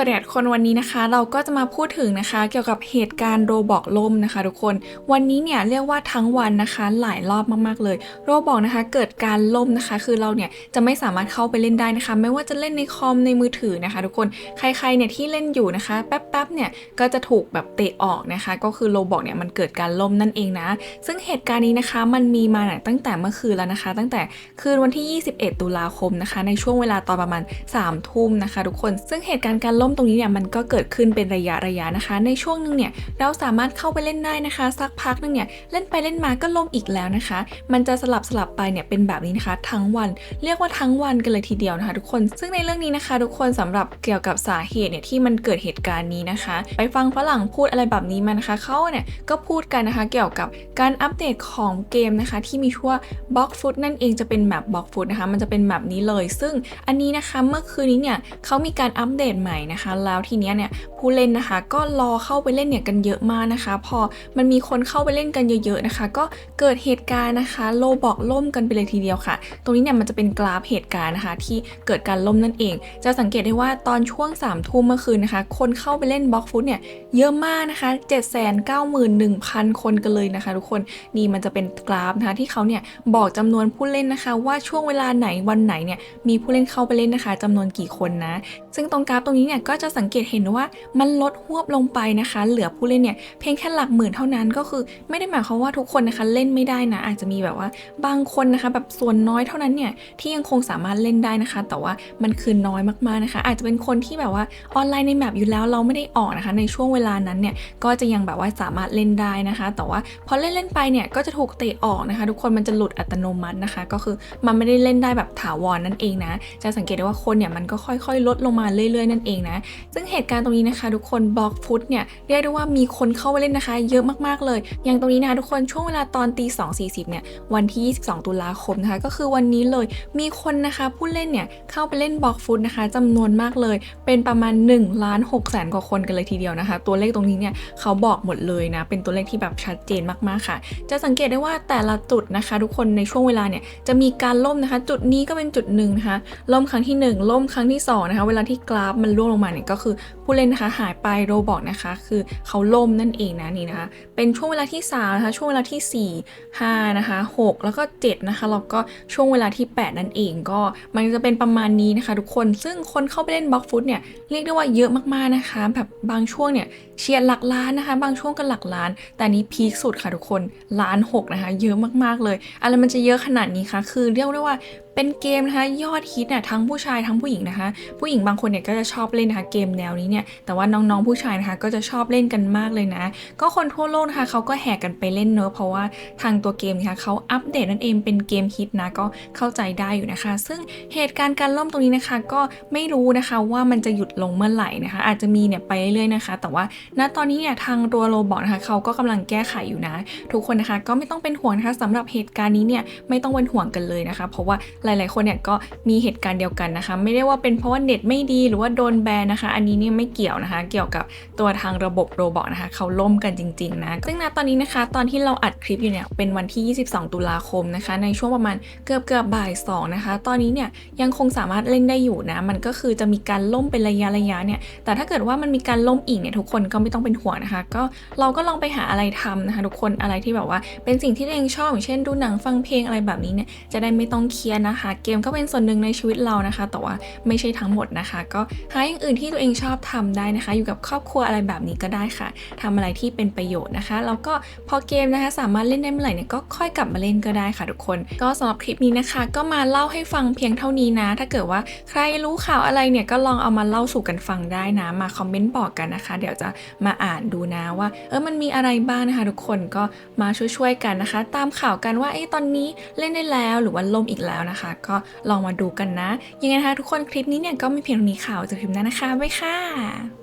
วัสดีคนวันนี้นะคะ เราก็จะมาพูดถึงนะคะ เกี่ยวกับเหตุการณ์โรบอกล่มนะคะ ทุกคนวันนี้เนี่ยเรียกว่าทั้งวันนะคะหลายรอบมากๆเลย โรบอกนะคะเกิดการล่มนะคะ คือเราเนี่ยจะไม่สามารถเข้าไปเล่นได้นะคะ ไม่ว่าจะเล่นในคอมในมือถือนะคะ ทุกคนใครๆเนี่ยที่เล่นอยู่นะคะ แป๊บๆเนี่ยก็จะถูกแบบเตะออกนะคะ ก็คือโรบอกเนี่ยมันเกิดการล่มนั่นเองนะ ซึ่งเหตุการณ์นี้นะคะมันมีมาตั้งแต่เมื่อคืนแล้วนะคะ ตั้งแต่คืนวันที่ 21 ตุลาคมนะคะ ในช่วงเวลาตอนประมาณ3ทุ่มนะคะ ทุกคนซึ่งเหตุการณ์การล่มตรงนี้เนี่ยมันก็เกิดขึ้นเป็นระยะระยะนะคะ ในช่วงหนึงเนี่ยเราสามารถเข้าไปเล่นได้นะคะ สักพักหนึงเนี่ยเล่นไปเล่นมาก็ล่มอีกแล้วนะคะ มันจะสลับสลับไปเนี่ยเป็นแบบนี้นะคะ ทั้งวันเรียกว่าทั้งวันกันเลยทีเดียวนะคะทุกคน ซึ่งในเรื่องนี้นะคะ ทุกคนสำหรับเกี่ยวกับสาเหตุเนี่ยที่มันเกิดเหตุการณ์นี้นะคะ ไปฟังฝรั่งพูดอะไรแบบนี้มานะคะเขาเนี่ยก็พูดกันนะคะเกี่ยวกับการอัปเดตของเกมนะคะ ที่มีชื่อว่าบล็อกฟุตนั่นเองจะเป็นแมปบล็อกฟุตนะคะ มันจะเป็นแบบนี้เลย ซึ่งอันนี้นะคะเมื่อคืนนี้เนี่ยเขามีการอัปเดตใหม่นะคะแล้วทีเนี้ยเนี่ยผู้เล่นนะคะ ก็รอเข้าไปเล่นเนี่ยกันเยอะมากนะคะ พอมันมีคนเข้าไปเล่นกันเยอะๆนะคะ ก็เกิดเหตุการณ์นะคะ โลบอกล่มกันไปเลยทีเดียวค่ะ ตรงนี้เนี่ยมันจะเป็นกราฟเหตุการณ์นะคะ ที่เกิดการล่มนั่นเอง จะสังเกตได้ว่าตอนช่วง3ามทุ่มเมื่อคืนนะคะ คนเข้าไปเล่นบล็อกฟุตเนี่ยเยอะมากนะคะ 7 9 1 0 0 0 คนกันเลยนะคะ ทุกคนนี่มันจะเป็นกราฟนะคะที่เขาเนี่ยบอกจำนวนผู้เล่นนะคะ ว่าช่วงเวลาไหนวันไหนเนี่ยมีผู้เล่นเข้าไปเล่นนะคะจำนวนกี่คนนะ ซึ่งตรงกราฟตรงนี้เนี่ยก็จะสังเกตเห็นว่ามันลดหวบลงไปนะคะ เหลือผู้เล่นเนี่ยเพียงแค่หลักหมื่นเท่านั้นก็คือ ไม่ได้หมายความว่าทุกคนนะคะเล่นไม่ได้นะ อาจจะมีแบบว่า บางคนนะคะแบบส่วนน้อยเท่านั้นเนี่ยที่ยังคงสามารถเล่นได้นะคะ แต่ว่ามันคือน้อยมากๆนะคะ อาจจะเป็นคนที่แบบว่าออนไลน์ในแมปอยู่แล้วเราไม่ได้ออกนะคะ ในช่วงเวลานั้นเนี่ยก็จะยังแบบว่าสามารถเล่นได้นะคะ แต่ว่าพอเล่นเล่นไปเนี่ยก็จะถูกเตะออกนะคะ ทุกคนมันจะหลุดอัตโนมัตินะคะ ก็คือมันไม่ได้เล่นได้แบบถาวรนั่นเองนะ จะสังเกตได้ว่าคนเนี่ยมันก็ค่อยๆ ลดลงมาเรื่อยๆนั่นเองนะซึ่งเหตุการณ์ตรงนี้นะคะ ทุกคนบล็อกฟุตเนี่ยเรียกได้ว่ามีคนเข้าไปเล่นนะคะ เยอะมากๆเลย อย่างตรงนี้นะคะทุกคนช่วงเวลาตอนตี2 4 0เนี่ยวันที่ 22 ตุลาคมนะคะ ก็คือวันนี้เลยมีคนนะคะผู้เล่นเนี่ยเข้าไปเล่นบล็อกฟุตนะคะจำนวนมากเลย เป็นประมาณ1ล้าน6แสนกว่าคนกันเลยทีเดียวนะคะ ตัวเลขตรงนี้เนี่ยเขาบอกหมดเลยนะ เป็นตัวเลขที่แบบชัดเจนมากๆค่ะ จะสังเกตได้ว่าแต่ละจุดนะคะ ทุกคนในช่วงเวลาเนี่ยจะมีการล่มนะคะ จุดนี้ก็เป็นจุดหนึ่งนะคะล่มครั้งที่ 1 ล่มครั้งที่2นะคะเวลาที่กราฟมันร่วงลงมาเนี่ยก็คือผู้เล่นนะคะหายไปโรบอกนะคะคือเขาล่มนั่นเองนะนี่นะคะ เป็นช่วงเวลาที่3นะคะช่วงเวลาที่ 4 5นะคะ6 แล้วก็7นะคะแล้วก็ช่วงเวลาที่ 8 นั่นเองก็มันจะเป็นประมาณนี้นะคะ ทุกคนซึ่งคนเข้าไปเล่นบล็อกฟุตเนี่ยเรียกได้ว่าเยอะมากๆนะคะ แบบบางช่วงเนี่ย เฉียดหลักล้านนะคะ บางช่วงก็หลักล้าน แต่นนี้พีคสุดค่ะทุกคนล้านหกนะคะ เยอะมากๆเลย อะไรมันจะเยอะขนาดนี้คะคือเรียกได้ว่าเป็นเกมนะคะยอดฮิตเนี่ยทั้งผู้ชายทั้งผู้หญิงนะคะ ผู้หญิงบางคนเนี่ยก็จะชอบเล่นนะคะเกมแนวนี้เนี่ยแต่ว่าน้องๆผู้ชายนะคะก็จะชอบเล่นกันมากเลยนะ ก็คนทั่วโลกนะคะเขาก็แห่กันไปเล่นเนอะเพราะว่าทางตัวเกมนะคะเขาอัปเดตนั่นเองเป็นเกมฮิตนะก็เข้าใจได้อยู่นะคะ ซึ่งเหตุการณ์การล่มตรงนี้นะคะ ก็ไม่รู้นะคะว่ามันจะหยุดลงเมื่อไหร่นะคะ อาจจะมีเนี่ยไปเรื่อยๆนะคะ แต่ว่าณตอนนี้เนี่ยทางตัวโรบอทนะคะเขาก็กำลังแก้ไขอยู่นะ ทุกคนนะคะก็ไม่ต้องเป็นห่วงนะคะสำหรับเหตุการณ์นี้เนี่ยไม่ต้องเป็นห่วงกันเลยนะคะ เพราะว่าหลาย ๆ คนเนี่ยก็มีเหตุการณ์เดียวกันนะคะ ไม่ได้ว่าเป็นเพราะว่าเน็ตไม่ดีหรือว่าโดนแบนนะคะ อันนี้เนี่ยไม่เกี่ยวนะคะ เกี่ยวกับตัวทางระบบโรบอทนะคะเขาล่มกันจริง ๆ นะ ซึ่งณตอนนี้นะคะ ตอนที่เราอัดคลิปอยู่เนี่ยเป็นวันที่ 22 ตุลาคมนะคะ ในช่วงประมาณเกือบเกือบบ่าย2นะคะ ตอนนี้เนี่ยยังคงสามารถเล่นได้อยู่นะ มันก็คือจะมีการล่มเป็นระยะระยะเนี่ย แต่ถ้าเกิดว่ามันมีการล่มอีกเนี่ยทุกคนก็ไม่ต้องเป็นห่วงนะคะ ก็เราก็ลองไปหาอะไรทำนะคะ ทุกคนอะไรที่แบบว่าเป็นสิ่งที่ตัวเองชอบอย่างเช่นดูหนังฟังเพลงอะไรแบบนี้เนี่ยจะได้ไม่ต้องเครียดนะคะ เกมก็เป็นส่วนหนึ่งในชีวิตเรานะคะ แต่ว่าไม่ใช่ทั้งหมดนะคะ ก็หาอย่างอื่นที่ตัวเองชอบทำได้นะคะ อยู่กับครอบครัวอะไรแบบนี้ก็ได้ค่ะทำอะไรที่เป็นประโยชน์นะคะแล้วก็พอเกมนะคะ สามารถเล่นได้เมื่อไหร่เนี่ยก็ค่อยกลับมาเล่นก็ได้ค่ะทุกคน ก็สำหรับคลิปนี้นะคะ ก็มาเล่าให้ฟังเพียงเท่านี้นะ ถ้าเกิดว่าใครรู้ข่าวอะไรเนี่ยก็ลองเอามาเล่าสู่กันฟังได้นะมาคอมเมนต์บอกกันนะคะ เดี๋ยวจะมาอ่านดูนะว่า เออมันมีอะไรบ้างนะคะทุกคนก็มาช่วยๆกันนะคะ ตามข่าวกันว่าไอ้ตอนนี้เล่นได้แล้วหรือว่าล่มอีกแล้วนะคะ ก็ลองมาดูกันนะ ยังไงนะคะทุกคนคลิปนี้เนี่ยก็มีเพียงนี้ข่าวจากคลิปนั้นนะคะ บ๊ายค่ะ